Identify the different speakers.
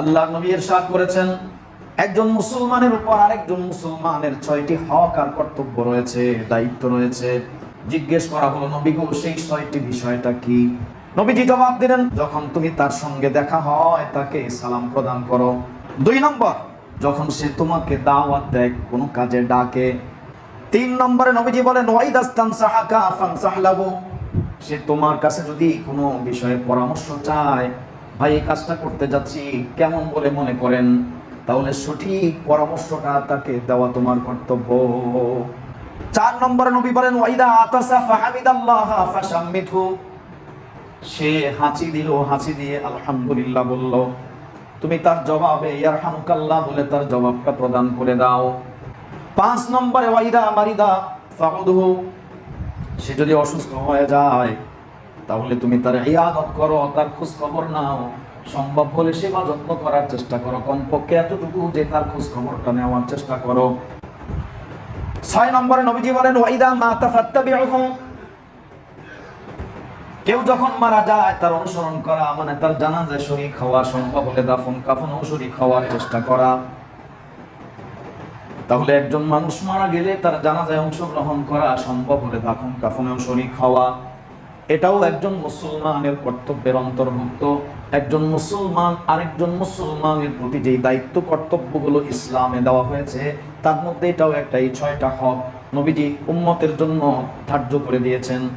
Speaker 1: আল্লাহ নবী ইরশাদ করেছেন, একজন মুসলমানের উপর আরেকজন মুসলমানের ছয়টি হক আর কর্তব্য রয়েছে, দায়িত্ব রয়েছে। জিজ্ঞেস করা হলো, নবী গো, সেই ছয়টি বিষয়টা কি? নবীজি জবাব দিলেন, যখন তুমি তার সঙ্গে দেখা হয়, তাকে সালাম প্রদান করো। দুই নম্বর, যখন সে তোমাকে দাওয়াত দেয়, কোনো কাজে ডাকে। তিন নম্বরে নবীজি বলেন ওয়াইদাস্তান সাহাকা ফানসাহলাবু সে তোমার কাছে যদি কোনো বিষয়ে পরামর্শ চায় ভাই, এই কাজটা করতে যাচ্ছি, কেমন বলে মনে করেন? তাহলে সঠিক পরামর্শটা তাকে দেওয়া তোমার কর্তব্য। চার নম্বরে নবী বলেন, ওয়াইদা আতাসা ফাহামিদাল্লাহ ফাশাম্মিথু সে হাঁচি দিল, হাঁচি দিয়ে আলহামদুলিল্লাহ বলল, তুমি তার জবাবে ইয়ারহামুকাল্লাহ বলে তার জবাবটা প্রদান করে দাও। পাঁচ নম্বরে, ওয়াইদা মারিদা ফাকুদহু সে যদি অসুস্থ হয়ে যায় তাহলে তুমি তার ইয়াদত করো, তার খোঁজ খবর নাও। সম্ভব হলে সেবা যত্ন করার চেষ্টা করো। কমপক্ষে এতটুকু যে তার খোঁজ খবরটা নেওয়ার চেষ্টা করো। ছয় নম্বরে নবীজি বলেন, ওয়াইদা মা তাফাত্তাবিউহু। কেউ যখন মারা যায়, তার অনুসরণ করা মানে তার জানাজায় শরীক হওয়া, সম্ভব হলে দাফন কাফনও শরীক হওয়ার চেষ্টা করা। তাহলে একজন মানুষ মারা গেলে তার জানাজায় অংশগ্রহণ করা, সম্ভব হলে দাফন কাফনেও শরীক হওয়া। এটাও একজন মুসলমানের কর্তব্যের অন্তর্ভুক্ত। একজন মুসলমান, আরেকজন মুসলমানের প্রতি যেই দায়িত্ব, কর্তব্যগুলো ইসলামে দেওয়া হয়েছে, তার মধ্যে এটাও একটা এই ছয়টা হক। নবীজি উম্মতের জন্য ধার্য করে দিয়েছেন।